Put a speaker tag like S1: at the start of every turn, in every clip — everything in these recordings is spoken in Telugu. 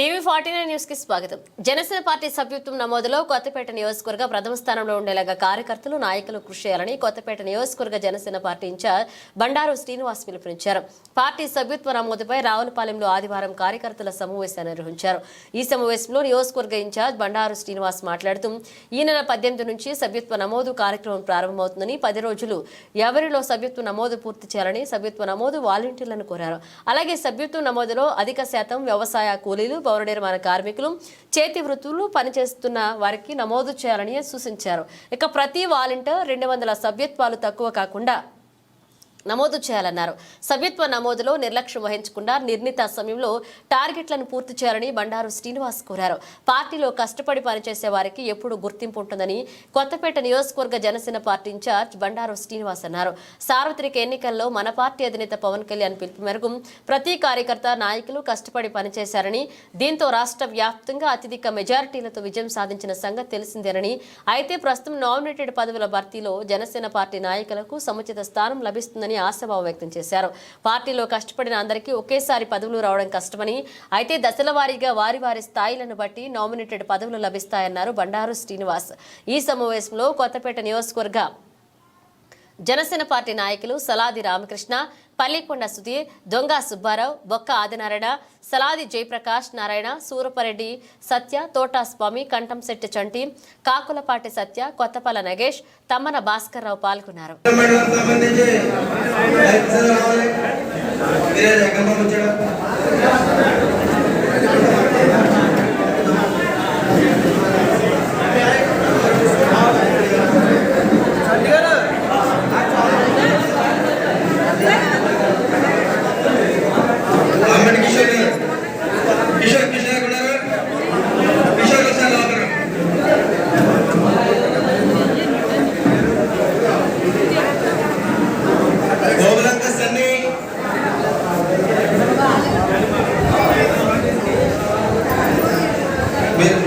S1: టీవీ ఫార్టీ నైన్ న్యూస్కి స్వాగతం. జనసేన పార్టీ సభ్యత్వం నమోదులో కొత్తపేట నియోజకవర్గ ప్రథమ స్థానంలో ఉండేలాగా కార్యకర్తలు నాయకులు కృషి చేయాలని కొత్తపేట నియోజకవర్గ జనసేన పార్టీ ఇన్ఛార్జ్ బండారు శ్రీనివాస్ పిలుపునిచ్చారు. పార్టీ సభ్యత్వ నమోదుపై రావులపాలెంలో ఆదివారం కార్యకర్తల సమావేశాన్ని నిర్వహించారు. ఈ సమావేశంలో నియోజకవర్గ ఇన్ఛార్జ్ బండారు శ్రీనివాస్ మాట్లాడుతూ ఈ నెల పద్దెనిమిది నుంచి సభ్యత్వ నమోదు కార్యక్రమం ప్రారంభమవుతుందని పది రోజులు ఎవరిలో సభ్యత్వ నమోదు పూర్తి చేయాలని సభ్యత్వ నమోదు వాలంటీర్లను కోరారు. అలాగే సభ్యత్వ నమోదులో అధిక శాతం వ్యవసాయ కూలీలు పౌర నిర్మాణ కార్మికులు చేతి వృత్తులు పనిచేస్తున్న వారికి నమోదు చేయాలని సూచించారు. ఇక ప్రతి వాలంటీర్ రెండు వందల సభ్యత్వాలు తక్కువ కాకుండా నమోదు చేయాలన్నారు. సభ్యత్వ నమోదులో నిర్లక్ష్యం వహించకుండా నిర్ణీత సమయంలో టార్గెట్లను పూర్తి చేయాలని బండారు శ్రీనివాస్ కోరారు. పార్టీలో కష్టపడి పనిచేసే వారికి ఎప్పుడు గుర్తింపు ఉంటుందని కొత్తపేట నియోజకవర్గ జనసేన పార్టీ ఇన్ఛార్జ్ బండారు శ్రీనివాస్ అన్నారు. సార్వత్రిక ఎన్నికల్లో మన పార్టీ అధినేత పవన్ కళ్యాణ్ పిలుపు మేరకు ప్రతి కార్యకర్త నాయకులు కష్టపడి పనిచేశారని దీంతో రాష్ట్ర వ్యాప్తంగా అత్యధిక మెజారిటీలతో విజయం సాధించిన సంగతి తెలిసిందేనని అయితే ప్రస్తుతం నామినేటెడ్ పదవుల భర్తీలో జనసేన పార్టీ నాయకులకు సముచిత స్థానం లభిస్తుందని ఆశాభావం వ్యక్తం చేశారు. పార్టీలో కష్టపడిన అందరికీ ఒకేసారి పదవులు రావడం కష్టమని అయితే దశల వారీగా వారి వారి స్థాయిలను బట్టి నామినేటెడ్ పదవులు లభిస్తాయన్నారు బండారు శ్రీనివాస్. ఈ సమావేశంలో కొత్తపేట నియోజకవర్గ జనసేన పార్టీ నాయకులు సలాది రామకృష్ణ పల్లికొండ సుధీర్ దొంగ సుబ్బారావు బొక్క ఆదినారాయణ సలాది జయప్రకాష్ నారాయణ సూరపరెడ్డి సత్య తోటాస్వామి కంఠంశెట్టి చంటి కాకులపాటి సత్య కొత్తపల్ల నగేష్ తమ్మన భాస్కర్ రావు పాల్గొన్నారు
S2: మండలం సంబంధించి లైసెన్స్ రావాలి మీరే ఎక్కడ పంపించడం రామణి కిషోర్ గారు కిషోర్ కిషోర్ ఎక్కడ ఉన్నారు కిషోర్ ఒకసారి లోపలికి రండి. గోగులంక సన్ని మీరు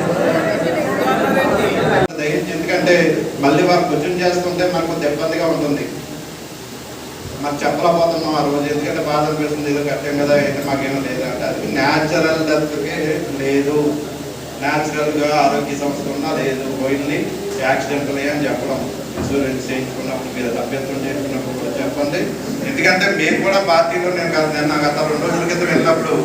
S3: దయించి ఎందుకంటే మళ్ళీ వారు క్వశ్చన్ చేస్తుంటే మాకు కొంచెం ఇబ్బందిగా ఉంటుంది మాకు చెప్పలేకపోతున్నాం ఆ రోజు ఎందుకంటే బాధ ఏదో కట్టాం కదా? అయితే మాకేమో లేదు అంటే అది న్యాచురల్ డెత్కే లేదు. న్యాచురల్గా ఆరోగ్య సంస్థ ఉన్నా లేదు. పోయింది యాక్సిడెంట్ అని చెప్పడం ఇన్సూరెన్స్ చేయించుకున్నప్పుడు మీరు అభ్యర్థం చేసుకున్నప్పుడు కూడా చెప్పండి. ఎందుకంటే మేము కూడా పార్టీలో నేను కాదు నాకు గత రెండు రోజుల క్రితం వెళ్ళినప్పుడు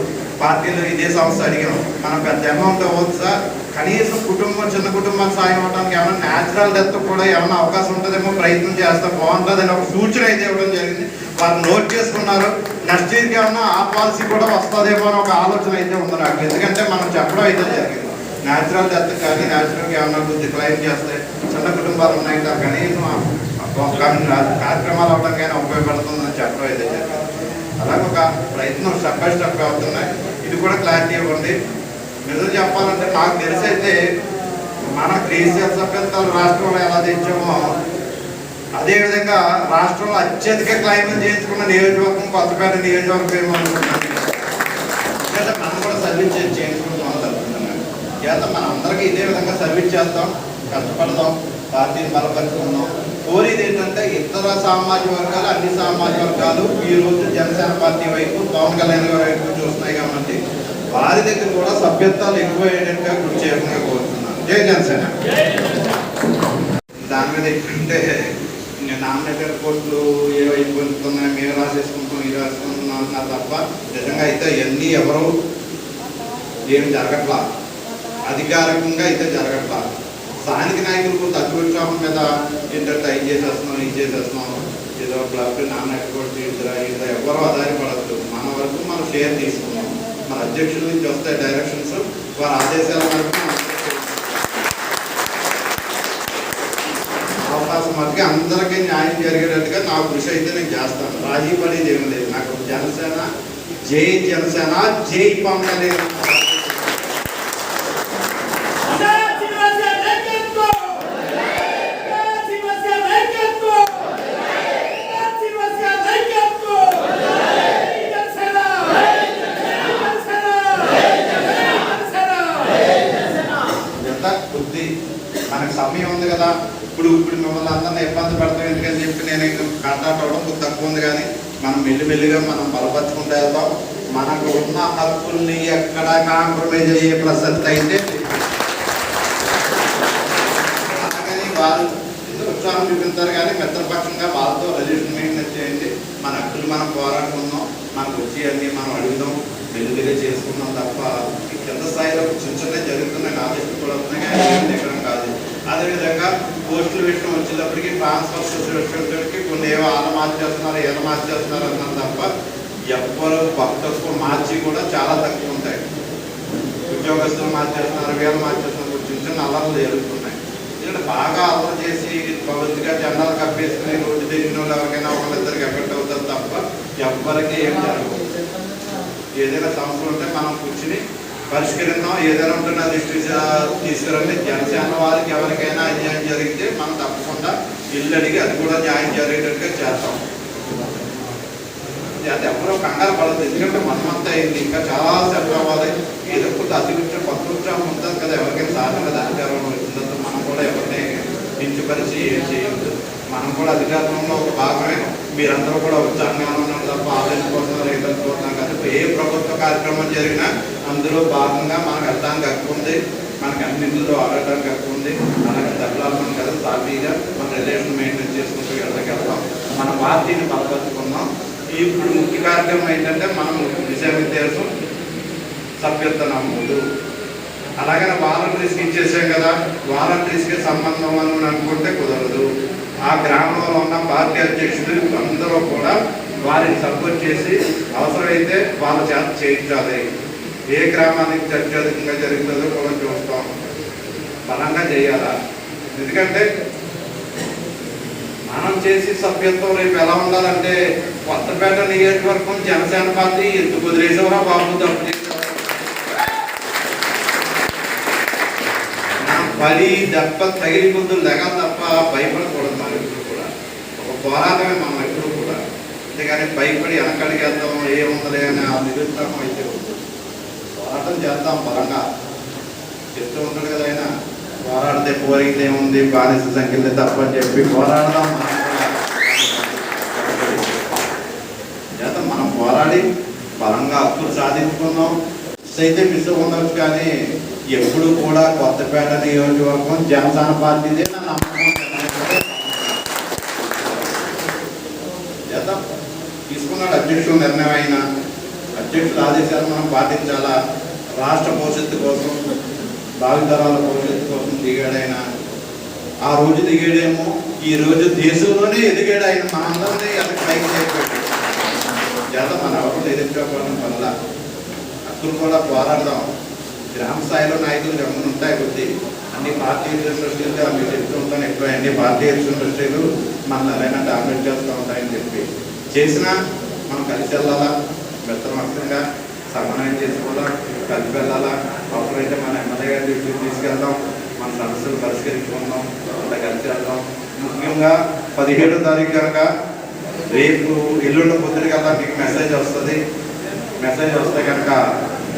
S3: పార్టీలో ఇదే సంస్థ అడిగాం. మనం పెద్ద అమౌంట్ అవ్వదు సార్. కనీసం కుటుంబం చిన్న కుటుంబానికి సాయం అవడానికి ఏమైనా న్యాచురల్ డెత్ కూడా ఏమైనా అవకాశం ఉంటుందేమో ప్రయత్నం చేస్తే బాగుంటుంది అని ఒక సూచన అయితే ఇవ్వడం జరిగింది. వారు నోట్ చేసుకున్నారు. నెక్స్ట్ ఇయర్కి ఏమన్నా ఆ పాలసీ కూడా వస్తుందేమో అని ఒక ఆలోచన అయితే ఉంది నాకు. ఎందుకంటే మనం చెప్పడం అయితే జరిగింది. న్యాచురల్ డెత్ కానీ న్యాచురల్గా ఏమన్నా డిక్లైన్ చేస్తే చిన్న కుటుంబాలు ఉన్నాయి కదా కనీసం కార్యక్రమాలు ఆ కానీ కార్యక్రమాలు అవడానికైనా ఉపయోగపడుతుందని చెప్పడం అయితే జరిగింది. అలాగే ఒక ప్రయత్నం స్టెప్ బై స్టెప్ అవుతున్నాయి. ఇది కూడా క్లారిటీ ఇవ్వండి నిజం చెప్పాలంటే నాకు తెలిసి అయితే మన క్రీసియల్ సభ్యత్వాలు రాష్ట్రంలో ఎలా తెచ్చామో అదేవిధంగా రాష్ట్రంలో అత్యధిక క్లైమ్లు చేయించుకున్న నియోజకవర్గం కొత్తపేట నియోజకవర్గం ఏమో మనం కూడా సర్వీస్ చేయించుకుంటాం అనుకుంటున్నాను చేత అందరికీ ఇదే విధంగా సర్వీస్ చేస్తాం కష్టపడదాం పార్టీని బలపరుచుకుందాం. కోరేది ఏంటంటే ఇతర సామాజిక వర్గాలు అన్ని సామాజిక వర్గాలు ఈ రోజు జనసేన పార్టీ వైపు పవన్ కళ్యాణ్ గారి వైపు చూస్తున్నాయి కాబట్టి వారి దగ్గర కూడా సభ్యత్వాలు ఎక్కువ అయ్యేటట్టుగా కృషి చేయకుండా కోరుతున్నాను. జై జనసేన. దాని మీద ఏంటంటే నేను నామినేటెడ్ పోస్టులు ఏవో అయిపోతున్నాయి మేము రాసేసుకుంటాం ఇది రాసుకుంటున్నాం అంటున్నారు తప్ప నిజంగా అయితే అవన్నీ ఎవరు ఏమి జరగట్లా. అధికారికంగా అయితే జరగట్లా. స్థానిక నాయకులకు తక్కువ ఉత్సాహం మీద ఏంటంటే అవి చేసేస్తున్నాం ఇది చేసేస్తున్నాం. ఏదో క్లబ్ నామినేట్ పోస్ట్ ఇద్దరు ఇద్దరు ఎవరో ఆధారపడద్దు. మన వరకు మనం షేర్ తీసుకున్నాం. మన అధ్యక్షుల నుంచి వస్తాయి డైరెక్షన్స్ వారి ఆదేశాల వరకు మనం అందరికీ న్యాయం జరిగేటట్టుగా నా కృషి అయితే నేను చేస్తాను. రాజీ పడేది ఏమి లేదు. నాకు జనసేన జై జనసేన జై పవన్ కళ్యాణ్ ఎంత బుద్ధి మనకు సమయం ఉంది కదా ఇప్పుడు ఇప్పుడు మిమ్మల్ని అందరినీ ఇబ్బంది పెడతాం ఎందుకని చెప్పి అవ్వడం కొద్ది తక్కువ ఉంది కానీ మనం మెల్లిమెల్లిగా మనం బలపరుచుకుంటూ వెళ్తాం. మనకు ఉన్న హక్కుల్ని ఎక్కడ కాంప్రమైజ్ అయ్యే ప్రసక్తి అయితే లేదు. అలాగని వాళ్ళు ఉత్సాహం చూపించారు కానీ మిత్రపక్షంగా వాళ్ళతో రిలేషన్ మెయింటైన్ చేయండి. మన హక్కులు మనం పోరాడుకుందాం మనకు వచ్చి మనం అడుగుదాం వెలుగుగా చేసుకుందాం తప్ప కింద స్థాయిలో చిన్న చిన్న జరుగుతున్న నా కూడా ఉన్నాయి కానీ ఎక్కడ కాదు. అదేవిధంగా పోస్టులు విషయం వచ్చేటప్పటికి ట్రాన్స్ఫర్ వచ్చేటప్పటికి కొన్ని ఏవో వాళ్ళు మార్చేస్తున్నారు ఏదో మార్చేస్తున్నారు అన్నారు తప్ప ఎవ్వరు భక్తులకు మార్చి కూడా చాలా తక్కువ ఉంటాయి. ఉద్యోగస్తులు మార్చేస్తున్నారు వీళ్ళు మార్చేస్తున్నారు చిన్న చిన్న అల్లర్లు జరుగుతున్నాయి. ఎందుకంటే బాగా అల్లరి చేసి భగవద్గా జెండాలు కప్పేసుకుని రోడ్డు తిరిగిన వాళ్ళు ఎవరికైనా ఒకళ్ళిద్దరికి ఎఫెక్ట్ అవుతుంది తప్ప ఎవ్వరికి ఏం జరగదు ఏదైనా సమస్య ఉంటే మనం కూర్చుని పరిష్కరిద్దాం. ఏదైనా ఉంటే నా దృష్టి తీసుకురండి జనసేన వారికి ఎవరికైనా అన్యాయం జరిగితే మనం తప్పకుండా ఇల్లు అడిగి అది కూడా న్యాయం జరిగేటట్టుగా చేస్తాం. అది ఎవరో కంగారు పడదు ఎందుకంటే మనమంతా అయింది. ఇంకా చాలా సెట్ అవ్వాలి. ఏదో కొద్ది అతివృష్టి కొత్త ఉంటుంది కదా. ఎవరికైనా సాధన కదా అధికారంలో వచ్చిందంతా మనం కూడా ఎవరిని కించపరిచి ఏం చేయొద్దు. మనం కూడా అధికారంలో ఒక భాగమే. మీరందరూ కూడా ఉత్సాహంగా ఉన్నాం తప్ప ఆలోచించుకుంటున్నారు ఏదనుకుంటున్నాం కదా ఏ ప్రభుత్వ కార్యక్రమం జరిగినా అందులో భాగంగా మనం వెళ్ళడానికి హక్కు ఉంది. మనకి అన్నింటిలో ఆడటానికి హక్కు ఉంది. అలాగే దెబ్బలాడుతున్నాం కదా సాఫీగా మన రిలేషన్ మెయింటైన్ చేసుకుంటూ వెళ్ళగలుగుతాం మన పార్టీని బలపరుచుకున్నాం ఇప్పుడు ముఖ్య కార్యక్రమం ఏంటంటే మనం విషయ విద్యాసం సభ్యత్వ నమోదు అలాగనే వాలంటీర్స్కి ఇచ్చేసాం కదా. వాలంటీర్స్కి సంబంధం అని అనుకుంటే కుదరదు. ఆ గ్రామంలో ఉన్న పార్టీ అధ్యక్షులు అందరూ కూడా వారిని సపోర్ట్ చేసి అవసరమైతే వాళ్ళ చేత చేయించాలి. ఏ గ్రామానికి అత్యధికంగా జరుగుతుందో కూడా చూస్తాం. బలంగా చేయాలా? ఎందుకంటే మనం చేసి సభ్యత్వం రేపు ఎలా ఉండాలంటే కొత్తపేట నియోజకవర్గం జనసేన పార్టీ ఎందుకు వదిలేసేవరా బాబు? తప్పు పడి దెబ్బ తగిలి ముందు లెగం తప్ప భయపడకూడదు మనం ఇప్పుడు కూడా. ఒక పోరాటమే మనం ఎప్పుడు కూడా. అంతేగాని భయపడి వెనకడిగేద్దాం ఏముందలే అని ఆ నిరుత్సాహం అయితే పోరాటం చేద్దాం బలంగా. చెప్తూ ఉంటాడు కదా ఆయన పోరాడితే పోరిగితే ఏముంది బానిస దప్ప అని చెప్పి పోరాడదాం మనం మనం పోరాడి బలంగా హక్కులు సాధించుకుందాం. అయితే మిస్ అవ్వచ్చు కానీ ఎప్పుడు కూడా కొత్తపేట నియోజకవర్గం జనసేన పార్టీదే నా నమ్మకం. చేద్దాం. తీసుకున్నాడు అధ్యక్షుడు నిర్ణయం అయినా. అధ్యక్షుల ఆదేశాలు మనం పాటించాలా? రాష్ట్ర భవిష్యత్తు కోసం భావితరాల భవిష్యత్తు కోసం దిగాడైన. ఆ రోజు దిగాడేమో ఈ రోజు దేశంలోనే ఎదిగాడు ఆయన మనందరినీ అతనికి పైకి చేరుకోడు చేత మన ఎవరు ఎదుర్కోవడం వల్ల. అక్కడ కూడా పోరాడదాం. గ్రామ స్థాయిలో నాయకులు గమనం ఉంటాయి కొద్ది అన్ని పార్టీ ఇండస్ట్రీలు మీరు చెప్తూ ఉంటాను. ఎక్కువ అన్ని పార్టీ ఇండస్ట్రీలు మన ఎవరైనా డామినేట్ చేస్తూ ఉంటాయని చెప్పి. చేసినా మనం కలిసి వెళ్ళాలా? మిత్రమక్షంగా సమన్వయం చేసుకోవాలా? కలిసి వెళ్ళాలా? అవసరమైతే మన ఎమ్మెల్యే గారి దృష్టికి తీసుకెళ్దాం మన సమస్యలు పరిష్కరించుకుందాం అంతా కలిసి వెళ్దాం. ముఖ్యంగా పదిహేడో తారీఖు కనుక రేపు ఎల్లుండి పొద్దున మీకు మెసేజ్ వస్తుంది. మెసేజ్ వస్తే కనుక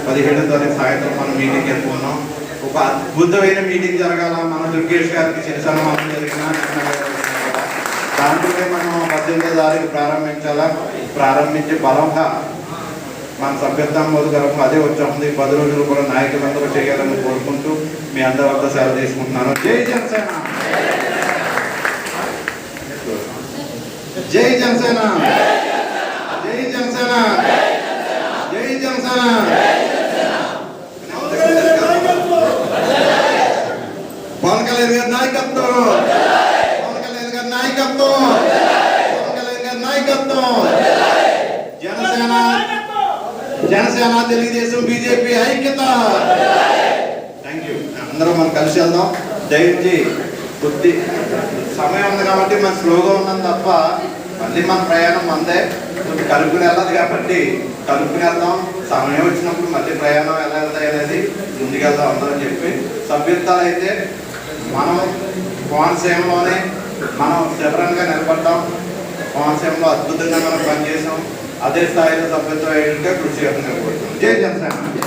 S3: పదిహేడో తారీఖు సాయంత్రం మనం మీటింగ్ వెళ్ళిపోన్నాం ఒక అద్భుతమైన మీటింగ్ జరగాల. మన దుర్గేష్ గారికి చిన్న సన్మానం జరిగిన దాంట్లోనే మనం పద్దెనిమిదో తారీఖు ప్రారంభించాలా? ప్రారంభించి బలంగా మన సభ్యత్వం మొదలు అదే వచ్చేస్తుంది పది రోజులు కూడా నాయకులందరూ చేయాలని కోరుకుంటూ మీ అందరి వద్ద సేవ తీసుకుంటున్నాను. జై జనసేన! జై జనసేన! జై జనసేన! జై జనసేన పవన్ కళ్యాణ్ గారి నాయకత్వం. పవన్ కళ్యాణ్ గారి నాయకత్వం. పవన్ కళ్యాణ్ గారి నాయకత్వం. జనసేన జనసేన తెలుగుదేశం బీజేపీ ఐక్యత. థ్యాంక్ యూ అందరం మనం కలిసి వెళ్దాం. దయచేసి కొద్ది సమయం ఉంది కాబట్టి మనం స్లోగా ఉన్నాం తప్ప మళ్ళీ మన ప్రయాణం మందే కొంచెం కలుపుకుని వెళ్ళదు కాబట్టి కలుపుకుని వెళ్దాం. సమయం వచ్చినప్పుడు మళ్ళీ ప్రయాణం ఎలా వెళ్తాయి అనేది ముందుకెళ్దాం అందరం చెప్పి. సభ్యత్వాలు అయితే మనం కోనసీమలోనే మనం శిబరంగా నిలబడ్డాం. కోనసీమలో అద్భుతంగా మనం పనిచేసాం అదే స్థాయిలో సభ్యత్వం అయ్యేట్టుగా కృషి చేస్తున్నాం జై జనసేన.